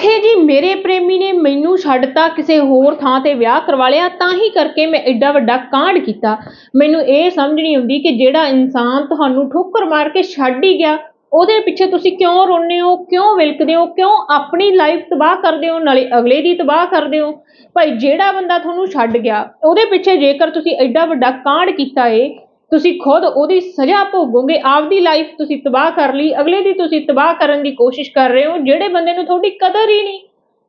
ਆਖੇ ਜੀ, ਮੇਰੇ ਪ੍ਰੇਮੀ ਨੇ ਮੈਨੂੰ ਛੱਡਤਾ ਕਿਸੇ ਹੋਰ ਥਾਂ ਤੇ ਵਿਆਹ ਕਰਵਾ ਲਿਆ, ਤਾਂ ਹੀ ਕਰਕੇ ਮੈਂ ਐਡਾ ਵੱਡਾ ਕਾਂਡ ਕੀਤਾ। ਮੈਨੂੰ ਇਹ ਸਮਝ ਨਹੀਂ ਆਉਂਦੀ ਕਿ ਜਿਹੜਾ ਇਨਸਾਨ ਤੁਹਾਨੂੰ ਠੋਕਰ ਮਾਰ ਕੇ ਛੱਡ ਹੀ ਗਿਆ, ਉਹਦੇ ਪਿੱਛੇ ਤੁਸੀਂ ਕਿਉਂ ਰੋਂਦੇ ਹੋ, ਕਿਉਂ ਵਿਲਕਦੇ ਹੋ, ਕਿਉਂ ਆਪਣੀ ਲਾਈਫ ਤਬਾਹ ਕਰਦੇ ਹੋ, ਨਾਲੇ ਅਗਲੇ ਦੀ ਤਬਾਹ ਕਰਦੇ ਹੋ? ਭਾਈ, ਜਿਹੜਾ ਬੰਦਾ ਤੁਹਾਨੂੰ ਛੱਡ ਗਿਆ, ਉਹਦੇ ਪਿੱਛੇ ਜੇਕਰ ਤੁਸੀਂ ਐਡਾ ਵੱਡਾ ਕਾਂਡ ਕੀਤਾ ਏ ਤੁਸੀਂ ਖੁਦ ਉਹਦੀ ਸਜ਼ਾ ਭੋਗੋਗੇ, ਆਪਦੀ ਲਾਈਫ ਤੁਸੀਂ ਤਬਾਹ ਕਰ ਲਈ, ਅਗਲੇ ਦੀ ਤੁਸੀਂ ਤਬਾਹ ਕਰਨ ਦੀ ਕੋਸ਼ਿਸ਼ ਕਰ ਰਹੇ ਹੋ, ਜਿਹੜੇ ਬੰਦੇ ਨੂੰ ਤੁਹਾਡੀ ਕਦਰ ਹੀ ਨਹੀਂ,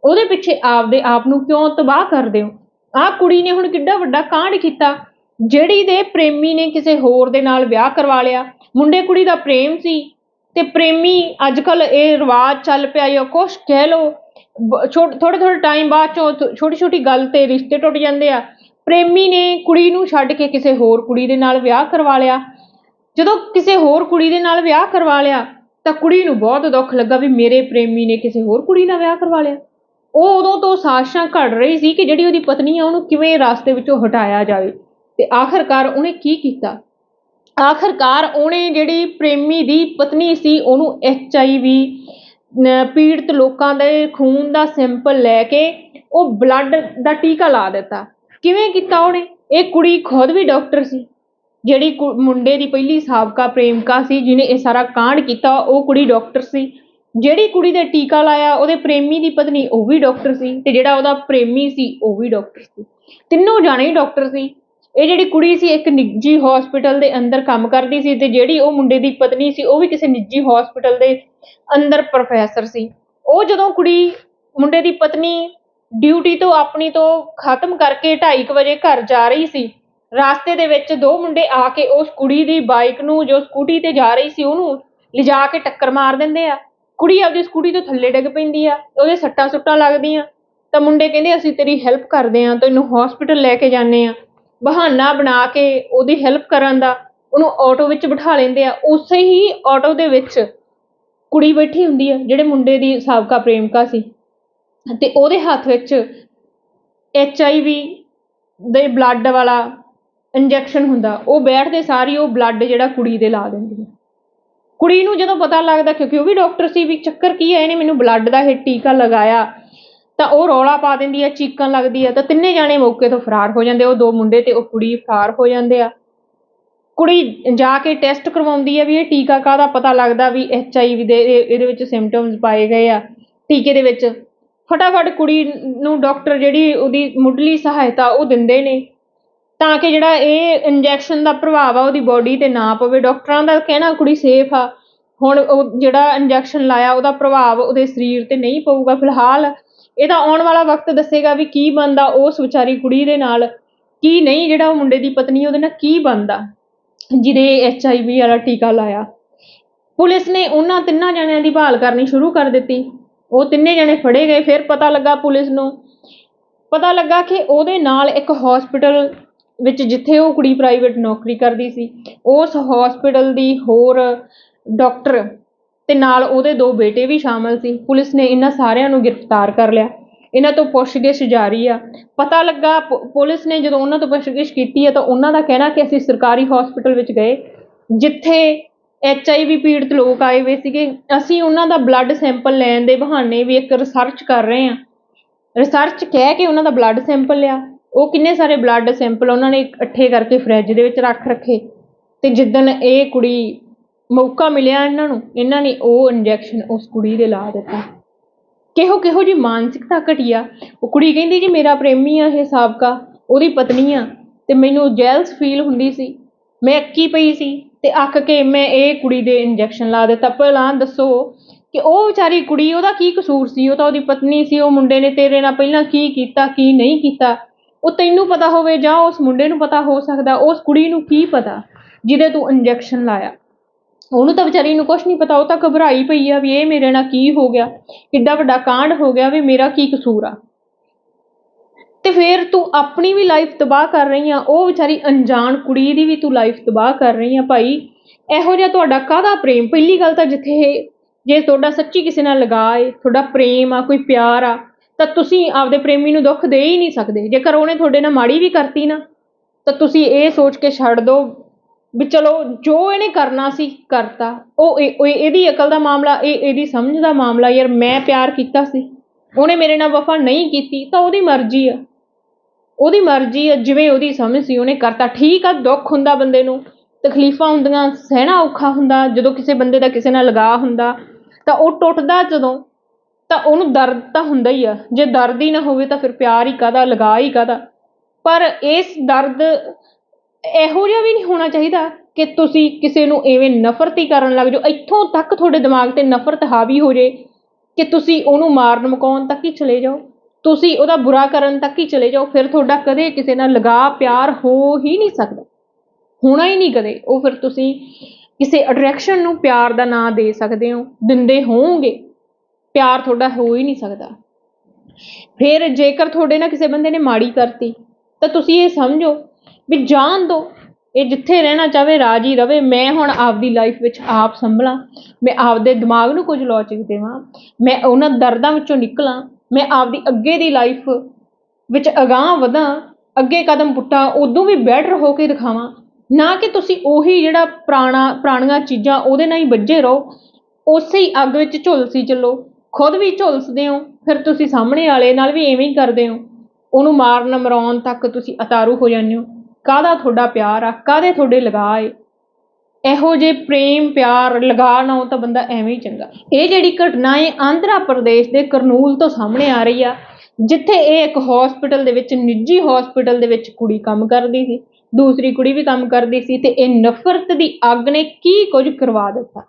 ਉਹਦੇ ਪਿੱਛੇ ਆਪਦੇ ਆਪ ਨੂੰ ਕਿਉਂ ਤਬਾਹ ਕਰਦੇ ਹੋ? ਆਹ ਕੁੜੀ ਨੇ ਹੁਣ ਕਿੱਡਾ ਵੱਡਾ ਕਾਂਡ ਕੀਤਾ, ਜਿਹੜੀ ਦੇ ਪ੍ਰੇਮੀ ਨੇ ਕਿਸੇ ਹੋਰ ਦੇ ਨਾਲ ਵਿਆਹ ਕਰਵਾ ਲਿਆ, ਮੁੰਡੇ ਕੁੜੀ ਦਾ ਪ੍ਰੇਮ ਸੀ, ਤੇ ਪ੍ਰੇਮੀ ਅੱਜ ਕੱਲ ਇਹ ਰਿਵਾਜ ਚੱਲ ਪਿਆ, ਜਾਂ ਕੁਛ ਕਹਿ ਲਓ ਥੋੜੇ ਥੋੜੇ ਟਾਈਮ ਬਾਅਦ ਚੋਂ ਛੋਟੀ ਛੋਟੀ ਗੱਲ ਤੇ ਰਿਸ਼ਤੇ ਟੁੱਟ ਜਾਂਦੇ ਆ ਪ੍ਰੇਮੀ ਨੇ ਕੁੜੀ ਨੂੰ ਛੱਡ ਕੇ ਕਿਸੇ ਹੋਰ ਕੁੜੀ ਦੇ ਨਾਲ ਵਿਆਹ ਕਰਵਾ ਲਿਆ। ਜਦੋਂ ਕਿਸੇ ਹੋਰ ਕੁੜੀ ਦੇ ਨਾਲ ਵਿਆਹ ਕਰਵਾ ਲਿਆ, ਤਾਂ ਕੁੜੀ ਨੂੰ ਬਹੁਤ ਦੁੱਖ ਲੱਗਾ ਵੀ ਮੇਰੇ ਪ੍ਰੇਮੀ ਨੇ ਕਿਸੇ ਹੋਰ ਕੁੜੀ ਨਾਲ ਵਿਆਹ ਕਰਵਾ ਲਿਆ। ਉਹ ਉਦੋਂ ਤੋਂ ਸਾਜ਼ਿਸ਼ਾਂ ਘੜ ਰਹੀ ਸੀ ਕਿ ਜਿਹੜੀ ਉਹਦੀ ਪਤਨੀ ਆ, ਉਹਨੂੰ ਕਿਵੇਂ ਰਾਸਤੇ ਵਿੱਚੋਂ ਹਟਾਇਆ ਜਾਵੇ ਤੇ ਆਖਰਕਾਰ ਉਹਨੇ ਕੀ ਕੀਤਾ? ਆਖਰਕਾਰ ਉਹਨੇ ਜਿਹੜੀ ਪ੍ਰੇਮੀ ਦੀ ਪਤਨੀ ਸੀ, ਉਹਨੂੰ ਐਚ ਆਈ ਵੀ ਪੀੜਤ ਲੋਕਾਂ ਦੇ ਖੂਨ ਦਾ ਸੈਂਪਲ ਲੈ ਕੇ ਉਹ ਬਲੱਡ ਦਾ ਟੀਕਾ ਲਾ ਦਿੱਤਾ। ਕਿਵੇਂ ਕੀਤਾ ਉਹਨੇ? ਇਹ ਕੁੜੀ ਖੁਦ ਵੀ ਡਾਕਟਰ ਸੀ। ਜਿਹੜੀ ਕੁ- ਮੁੰਡੇ ਦੀ ਪਹਿਲੀ ਸਾਬਕਾ ਪ੍ਰੇਮਿਕਾ ਸੀ, ਜਿਹਨੇ ਇਹ ਸਾਰਾ ਕਾਂਡ ਕੀਤਾ, ਉਹ ਕੁੜੀ ਡਾਕਟਰ ਸੀ। ਜਿਹੜੀ ਕੁੜੀ ਦੇ ਟੀਕਾ ਲਾਇਆ, ਉਹਦੇ ਪ੍ਰੇਮੀ ਦੀ ਪਤਨੀ, ਉਹ ਵੀ ਡਾਕਟਰ ਸੀ ਤੇ ਜਿਹੜਾ ਉਹਦਾ ਪ੍ਰੇਮੀ ਸੀ, ਉਹ ਵੀ ਡਾਕਟਰ ਸੀ। ਤਿੰਨੋਂ ਜਾਣੇ ਹੀ ਡਾਕਟਰ ਸੀ। ਇਹ ਜਿਹੜੀ ਕੁੜੀ ਸੀ, ਇੱਕ ਨਿੱਜੀ ਹਸਪੀਟਲ ਦੇ ਅੰਦਰ ਕੰਮ ਕਰਦੀ ਸੀ ਤੇ ਜਿਹੜੀ ਉਹ ਮੁੰਡੇ ਦੀ ਪਤਨੀ ਸੀ, ਉਹ ਵੀ ਕਿਸੇ ਨਿੱਜੀ ਹਸਪੀਟਲ ਦੇ ਅੰਦਰ ਪ੍ਰੋਫੈਸਰ ਸੀ। ਉਹ ਜਦੋਂ ਕੁੜੀ ਮੁੰਡੇ ਦੀ ਪਤਨੀ ਡਿਊਟੀ ਤੋਂ ਆਪਣੀ ਤੋਂ ਖਤਮ ਕਰਕੇ 2:30 ਵਜੇ ਘਰ ਜਾ ਰਹੀ ਸੀ। ਰਾਸਤੇ ਦੇ ਵਿੱਚ ਦੋ ਮੁੰਡੇ ਆ ਕੇ ਉਸ ਕੁੜੀ ਦੀ ਬਾਈਕ ਨੂੰ, ਜੋ ਸਕੂਟੀ ਤੇ ਜਾ ਰਹੀ ਸੀ, ਉਹਨੂੰ ਲਿਜਾ ਕੇ ਟੱਕਰ ਮਾਰ ਦਿੰਦੇ ਆ। ਕੁੜੀ ਆਪਦੀ ਸਕੂਟੀ ਤੋਂ ਥੱਲੇ ਡਿੱਗ ਪੈਂਦੀ ਆ, ਉਹਦੇ ਸੱਟਾਂ ਸੁੱਟਾਂ ਲੱਗਦੀਆਂ। ਤਾਂ ਮੁੰਡੇ ਕਹਿੰਦੇ, ਅਸੀਂ ਤੇਰੀ ਹੈਲਪ ਕਰਦੇ ਆ ਤੈਨੂੰ ਹਸਪੀਟਲ ਲੈ ਕੇ ਜਾਂਦੇ ਆ ਬਹਾਨਾ ਬਣਾ ਕੇ ਉਹਦੀ ਹੈਲਪ ਕਰਨ ਦਾ ਉਹਨੂੰ ਆਟੋ ਵਿੱਚ ਬਿਠਾ ਲੈਂਦੇ ਆ। ਉਸੇ ਹੀ ਆਟੋ ਦੇ ਵਿੱਚ ਕੁੜੀ ਬੈਠੀ ਹੁੰਦੀ ਆ, ਜਿਹੜੇ ਮੁੰਡੇ ਦੀ ਸਾਬਕਾ ਪ੍ਰੇਮਿਕਾ ਸੀ। ਤੇ ਉਹਦੇ ਹੱਥ ਵਿੱਚ ਐਚ ਆਈ ਵੀ ਦੇ ਬਲੱਡ ਵਾਲਾ ਇੰਜੈਕਸ਼ਨ ਹੁੰਦਾ, ਉਹ ਬੈਠਦੇ ਸਾਰੀ ਉਹ ਬਲੱਡ ਜਿਹੜਾ ਕੁੜੀ ਦੇ ਲਾ ਦਿੰਦੀ ਹੈ ਕੁੜੀ ਨੂੰ ਜਦੋਂ ਪਤਾ ਲੱਗਦਾ, ਕਿਉਂਕਿ ਉਹ ਵੀ ਡਾਕਟਰ ਸੀ, ਵੀ ਚੱਕਰ ਕੀ ਹੈ, ਇਹਨੇ ਮੈਨੂੰ ਬਲੱਡ ਦਾ ਇਹ ਟੀਕਾ ਲਗਾਇਆ, ਤਾਂ ਉਹ ਰੌਲਾ ਪਾ ਦਿੰਦੀ ਆ ਚੀਕਣ ਲੱਗਦੀ ਹੈ ਤਾਂ ਤਿੰਨੇ ਜਾਣੇ ਮੌਕੇ ਤੋਂ ਫਰਾਰ ਹੋ ਜਾਂਦੇ ਉਹ ਦੋ ਮੁੰਡੇ ਤੇ ਉਹ ਕੁੜੀ ਫਰਾਰ ਹੋ ਜਾਂਦੇ ਆ। ਕੁੜੀ ਜਾ ਕੇ ਟੈਸਟ ਕਰਵਾਉਂਦੀ ਹੈ ਵੀ ਇਹ ਟੀਕਾ ਕਾਹਦਾ ਪਤਾ ਲੱਗਦਾ ਵੀ ਐਚ ਆਈ ਵੀ ਦੇ ਇਹ- ਇਹਦੇ ਵਿੱਚ ਸਿੰਪਟਮਸ ਪਾਏ ਗਏ ਆ, ਟੀਕੇ ਦੇ ਵਿੱਚ। ਫਟਾਫਟ ਕੁੜੀ ਨੂੰ ਡਾਕਟਰ ਜਿਹੜੀ ਉਹਦੀ ਮੁੱਢਲੀ ਸਹਾਇਤਾ ਉਹ ਦਿੰਦੇ ਨੇ। ਤਾਂ ਕਿ ਜਿਹੜਾ ਇਹ ਇੰਜੈਕਸ਼ਨ ਦਾ ਪ੍ਰਭਾਵ ਆ, ਉਹਦੀ ਬੋਡੀ ਤੇ ਨਾ ਪਵੇ। ਡਾਕਟਰਾਂ ਦਾ ਕਹਿਣਾ ਕੁੜੀ ਸੇਫ ਆ। ਹੁਣ ਉਹ ਜਿਹੜਾ ਇੰਜੈਕਸ਼ਨ ਲਾਇਆ, ਉਹਦਾ ਪ੍ਰਭਾਵ ਉਹਦੇ ਸਰੀਰ ਤੇ ਨਹੀਂ ਪਊਗਾ ਫਿਲਹਾਲ। ਇਹ ਤਾਂ ਆਉਣ ਵਾਲਾ ਵਕਤ ਦੱਸੇਗਾ ਵੀ ਕੀ ਬਣਦਾ ਉਸ ਵਿਚਾਰੀ ਕੁੜੀ ਦੇ ਨਾਲ, ਕੀ ਨਹੀਂ, ਜਿਹੜਾ ਉਹ ਮੁੰਡੇ ਦੀ ਪਤਨੀ ਉਹਦੇ ਨਾਲ ਕੀ ਬਣਦਾ, ਜਿਹਦੇ ਐਚ ਆਈ ਵੀ ਵਾਲਾ ਟੀਕਾ ਲਾਇਆ। ਪੁਲਿਸ ਨੇ ਉਹਨਾਂ ਤਿੰਨਾਂ ਜਣਿਆਂ ਦੀ ਭਾਲ ਕਰਨੀ ਸ਼ੁਰੂ ਕਰ ਦਿੱਤੀ। ਉਹ ਤਿੰਨੇ ਜਣੇ ਫੜੇ ਗਏ, ਫਿਰ ਪਤਾ ਲੱਗਾ ਪੁਲਿਸ ਨੂੰ। ਪਤਾ ਲੱਗਾ ਕਿ ਉਹਦੇ ਨਾਲ ਇੱਕ ਹਸਪੀਟਲ ਵਿੱਚ ਜਿੱਥੇ ਉਹ ਕੁੜੀ ਪ੍ਰਾਈਵੇਟ ਨੌਕਰੀ ਕਰਦੀ ਸੀ, ਉਸ ਹਸਪੀਟਲ ਦੀ ਹੋਰ ਡਾਕਟਰ ਤੇ ਨਾਲ ਉਹਦੇ ਦੋ ਬੇਟੇ ਵੀ ਸ਼ਾਮਲ ਸੀ। ਪੁਲਿਸ ਨੇ ਇਹਨਾਂ ਸਾਰਿਆਂ ਨੂੰ ਗ੍ਰਿਫਤਾਰ ਕਰ ਲਿਆ। ਇਹਨਾਂ ਤੋਂ ਪੁੱਛਗਿੱਛ ਜਾਰੀ ਆ। ਪਤਾ ਲੱਗਾ ਪੁ- ਪੁਲਿਸ ਨੇ ਜਦੋਂ ਉਹਨਾਂ ਤੋਂ ਪੁੱਛਗਿੱਛ ਕੀਤੀ ਹੈ ਤਾਂ ਉਹਨਾਂ ਦਾ ਕਹਿਣਾ ਕਿ ਅਸੀਂ ਸਰਕਾਰੀ ਹਸਪੀਟਲ ਵਿੱਚ ਗਏ, ਜਿੱਥੇ ਐਚ ਆਈ ਵੀ ਪੀੜਤ ਲੋਕ ਆਏ ਹੋਏ ਸੀਗੇ। ਅਸੀਂ ਉਹਨਾਂ ਦਾ ਬਲੱਡ ਸੈਂਪਲ ਲੈਣ ਦੇ ਬਹਾਨੇ ਵੀ ਇੱਕ ਰਿਸਰਚ ਕਰ ਰਹੇ ਹਾਂ। ਰਿਸਰਚ ਕਹਿ ਕੇ ਉਹਨਾਂ ਦਾ ਬਲੱਡ ਸੈਂਪਲ ਲਿਆ। ਉਹ ਕਿੰਨੇ ਸਾਰੇ ਬਲੱਡ ਸੈਂਪਲ ਉਹਨਾਂ ਨੇ ਇਕੱਠੇ ਕਰਕੇ ਫਰਿੱਜ ਦੇ ਵਿੱਚ ਰੱਖ ਰੱਖੇ। ਤੇ ਜਿੱਦਣ ਇਹ ਕੁੜੀ ਮੌਕਾ ਮਿਲਿਆ ਇਹਨਾਂ ਨੂੰ, ਇਹਨਾਂ ਨੇ ਉਹ ਇੰਜੈਕਸ਼ਨ ਉਸ ਕੁੜੀ ਦੇ ਲਾ ਦਿੱਤਾ। ਕਿਹੋ ਕਿਹੋ ਜੀ ਮਾਨਸਿਕਤਾ ਘਟੀਆ ਉਹ ਕੁੜੀ ਕਹਿੰਦੀ, ਜੀ ਮੇਰਾ ਪ੍ਰੇਮੀ ਆ ਇਹ ਸਾਬਕਾ, ਉਹਦੀ ਪਤਨੀ ਆ। ਤੇ ਮੈਨੂੰ ਜੈਲਸ ਫੀਲ ਹੁੰਦੀ ਸੀ। ਮੈਂ ਅੱਕੀ ਪਈ ਸੀ। ਤੇ ਅੱਕ ਕੇ ਮੈਂ ਇਹ ਕੁੜੀ ਦੇ ਇੰਜੈਕਸ਼ਨ ਲਾ ਦਿੱਤਾ। ਪਹਿਲਾਂ ਦੱਸੋ ਕਿ ਉਹ ਵਿਚਾਰੀ ਕੁੜੀ, ਉਹਦਾ ਕੀ ਕਸੂਰ ਸੀ? ਉਹ ਤਾਂ ਉਹਦੀ ਪਤਨੀ ਸੀ, ਉਹ ਮੁੰਡੇ ਨੇ ਤੇਰੇ ਨਾਲ ਪਹਿਲਾਂ ਕੀ ਕੀਤਾ, ਕੀ ਨਹੀਂ ਕੀਤਾ? ਉਹ ਤੈਨੂੰ ਪਤਾ ਹੋਵੇ ਜਾਂ ਉਸ ਮੁੰਡੇ ਨੂੰ ਪਤਾ ਹੋ ਸਕਦਾ, ਉਸ ਕੁੜੀ ਨੂੰ ਕੀ ਪਤਾ ਜਿਹਦੇ ਤੂੰ ਇੰਜੈਕਸ਼ਨ ਲਾਇਆ? ਉਹਨੂੰ ਤਾਂ ਵਿਚਾਰੀ ਨੂੰ ਕੁਝ ਨਹੀਂ ਪਤਾ, ਉਹ ਤਾਂ ਘਬਰਾਈ ਪਈ ਆ ਵੀ ਇਹ ਮੇਰੇ ਨਾਲ ਕੀ ਹੋ ਗਿਆ, ਕਿੱਡਾ ਵੱਡਾ ਕਾਂਡ ਹੋ ਗਿਆ ਵੀ ਮੇਰਾ ਕੀ ਕਸੂਰ ਆ? ਅਤੇ ਫਿਰ ਤੂੰ ਆਪਣੀ ਵੀ ਲਾਈਫ ਤਬਾਹ ਕਰ ਰਹੀ ਆ, ਉਹ ਵਿਚਾਰੀ ਅਣਜਾਣ ਕੁੜੀ ਦੀ ਵੀ ਤੂੰ ਲਾਈਫ ਤਬਾਹ ਕਰ ਰਹੀ ਆ ਭਾਈ। ਇਹੋ ਜਿਹਾ ਤੁਹਾਡਾ ਕਾਹਦਾ ਪ੍ਰੇਮ? ਪਹਿਲੀ ਗੱਲ ਤਾਂ ਜਿੱਥੇ ਜੇ ਤੁਹਾਡਾ ਸੱਚੀ ਕਿਸੇ ਨਾਲ ਲਗਾਅ ਏ, ਤੁਹਾਡਾ ਪ੍ਰੇਮ ਆ, ਕੋਈ ਪਿਆਰ ਆ, ਤਾਂ ਤੁਸੀਂ ਆਪਦੇ ਪ੍ਰੇਮੀ ਨੂੰ ਦੁੱਖ ਦੇ ਹੀ ਨਹੀਂ ਸਕਦੇ। ਜੇਕਰ ਉਹਨੇ ਤੁਹਾਡੇ ਨਾਲ ਮਾੜੀ ਵੀ ਕਰਤੀ ਨਾ, ਤਾਂ ਤੁਸੀਂ ਇਹ ਸੋਚ ਕੇ ਛੱਡ ਦਿਓ ਵੀ ਚਲੋ, ਜੋ ਇਹਨੇ ਕਰਨਾ ਸੀ, ਕਰਤਾ। ਉਹ ਇਹ- ਉਹ ਇਹਦੀ ਅਕਲ ਦਾ ਮਾਮਲਾ, ਇਹ ਇਹਦੀ ਸਮਝ ਦਾ ਮਾਮਲਾ ਯਾਰ, ਮੈਂ ਪਿਆਰ ਕੀਤਾ ਸੀ। ਉਹਨੇ ਮੇਰੇ ਨਾਲ ਵਫਾ ਨਹੀਂ ਕੀਤੀ, ਤਾਂ ਉਹਦੀ ਮਰਜ਼ੀ ਆ। ਉਹਦੀ ਮਰਜ਼ੀ ਆ, ਜਿਵੇਂ ਉਹਦੀ ਸਮਝ ਸੀ, ਉਹਨੇ ਕਰਤਾ। ਠੀਕ ਆ, ਦੁੱਖ ਹੁੰਦਾ ਬੰਦੇ ਨੂੰ। ਤਕਲੀਫਾਂ ਹੁੰਦੀਆਂ, ਸਹਿਣਾ ਔਖਾ ਹੁੰਦਾ। ਜਦੋਂ ਕਿਸੇ ਬੰਦੇ ਦਾ ਕਿਸੇ ਨਾਲ ਲਗਾਅ ਹੁੰਦਾ, ਤਾਂ ਉਹ ਟੁੱਟਦਾ ਜਦੋਂ, ਤਾਂ ਉਹਨੂੰ ਦਰਦ ਤਾਂ ਹੁੰਦਾ ਹੀ ਆ। ਜੇ ਦਰਦ ਹੀ ਨਾ ਹੋਵੇ, ਤਾਂ ਫਿਰ ਪਿਆਰ ਹੀ ਕਾਹਦਾ, ਲਗਾਅ ਹੀ ਕਾਹਦਾ। ਪਰ ਇਸ ਦਰਦ ਇਹੋ ਜਿਹਾ ਵੀ ਨਹੀਂ ਹੋਣਾ ਚਾਹੀਦਾ ਕਿ ਤੁਸੀਂ ਕਿਸੇ ਨੂੰ ਐਵੇਂ ਨਫ਼ਰਤ ਹੀ ਕਰਨ ਲੱਗ ਜਾਓ। ਇੱਥੋਂ ਤੱਕ ਤੁਹਾਡੇ ਦਿਮਾਗ ਤੇ ਨਫ਼ਰਤ ਹਾਵੀ ਹੋ ਜੇ ਕਿ ਤੁਸੀਂ ਉਹਨੂੰ ਮਾਰਨ ਮੁਕਾਉਣ ਤੱਕ ਹੀ ਚਲੇ ਜਾਓ। ਤੁਸੀਂ ਉਹਦਾ ਬੁਰਾ ਕਰਨ ਤੱਕ ਹੀ ਚਲੇ ਜਾਓ, ਫਿਰ ਤੁਹਾਡਾ ਕਦੇ ਕਿਸੇ ਨਾਲ ਲਗਾ ਪਿਆਰ ਹੋ ਹੀ ਨਹੀਂ ਸਕਦਾ। ਹੋਣਾ ਹੀ ਨਹੀਂ ਕਦੇ। ਉਹ ਫਿਰ ਤੁਸੀਂ ਕਿਸੇ ਅਟਰੈਕਸ਼ਨ ਨੂੰ ਪਿਆਰ ਦਾ ਨਾਂ ਦੇ ਸਕਦੇ ਹੋ, ਦਿੰਦੇ ਹੋਵੋਗੇ। ਪਿਆਰ ਤੁਹਾਡਾ ਹੋ ਹੀ ਨਹੀਂ ਸਕਦਾ। ਫਿਰ ਜੇਕਰ ਤੁਹਾਡੇ ਨਾਲ ਕਿਸੇ ਬੰਦੇ ਨੇ ਮਾੜੀ ਕਰਤੀ, ਤਾਂ ਤੁਸੀਂ ਇਹ ਸਮਝੋ ਵੀ ਜਾਣ ਦੋ, ਇਹ ਜਿੱਥੇ ਰਹਿਣਾ ਚਾਹਵੇ ਰਾਜੀ ਰਵੇ, ਮੈਂ ਹੁਣ ਆਪਦੀ ਲਾਈਫ ਵਿੱਚ ਆਪ ਸੰਭਲਾਂ, ਮੈਂ ਆਪਦੇ ਦਿਮਾਗ ਨੂੰ ਕੁਝ ਲੌਚਿਕ ਦੇਵਾਂ, ਮੈਂ ਉਹਨਾਂ ਦਰਦਾਂ ਵਿੱਚੋਂ ਨਿਕਲਾਂ ਮੈਂ ਆਪਦੀ ਅੱਗੇ ਦੀ ਲਾਈਫ ਵਿੱਚ ਅਗਾਂਹ ਵਧਾਂ, ਅੱਗੇ ਕਦਮ ਪੁੱਟਾਂ, ਉਦੋਂ ਵੀ ਬੈਟਰ ਹੋ ਕੇ ਦਿਖਾਵਾਂ। ਨਾ ਕਿ ਤੁਸੀਂ ਉਹੀ ਜਿਹੜਾ ਪੁਰਾਣਾ, ਪੁਰਾਣੀਆਂ ਚੀਜ਼ਾਂ ਉਹਦੇ ਨਾਲ ਹੀ ਵੱਜੇ ਰਹੋ, ਉਸੇ ਹੀ ਅੱਗ ਵਿੱਚ ਝੁਲਸੀ ਚੱਲੋ। ਖੁਦ ਵੀ ਝੁਲਸਦੇ ਹੋ, ਫਿਰ ਤੁਸੀਂ ਸਾਹਮਣੇ ਵਾਲੇ ਨਾਲ ਵੀ ਐਵੇਂ ਹੀ ਕਰਦੇ ਹੋ। ਉਹਨੂੰ ਮਾਰਨ ਮਰਾਉਣ ਤੱਕ ਤੁਸੀਂ ਅਤਾਰੂ ਹੋ ਜਾਂਦੇ ਹੋ। ਕਾਹਦਾ ਤੁਹਾਡਾ ਪਿਆਰ ਆ? ਕਾਹਦੇ ਤੁਹਾਡੇ ਲਗਾਅ ਏ? ਇਹੋ ਜੇ ਪ੍ਰੇਮ, ਪਿਆਰ ਲਗਾ ਨਾ ਹੋ ਤਾਂ ਬੰਦਾ ਐਵੇਂ ਹੀ ਚੰਗਾ। ਇਹ ਜਿਹੜੀ ਘਟਨਾ ਹੈ ਆਂਧਰਾ ਪ੍ਰਦੇਸ਼ ਦੇ ਕਰਨੂਲ ਤੋਂ ਸਾਹਮਣੇ ਆ ਰਹੀ ਆ, ਜਿੱਥੇ ਇਹ ਇੱਕ ਹਸਪੀਟਲ ਦੇ ਵਿੱਚ, ਨਿੱਜੀ ਹਸਪੀਟਲ ਦੇ ਵਿੱਚ ਕੁੜੀ ਕੰਮ ਕਰਦੀ ਸੀ, ਦੂਸਰੀ ਕੁੜੀ ਵੀ ਕੰਮ ਕਰਦੀ ਸੀ ਤੇ ਇਹ ਨਫ਼ਰਤ ਦੀ ਅੱਗ ਨੇ ਕੀ ਕੁਝ ਕਰਵਾ ਦਿੱਤਾ।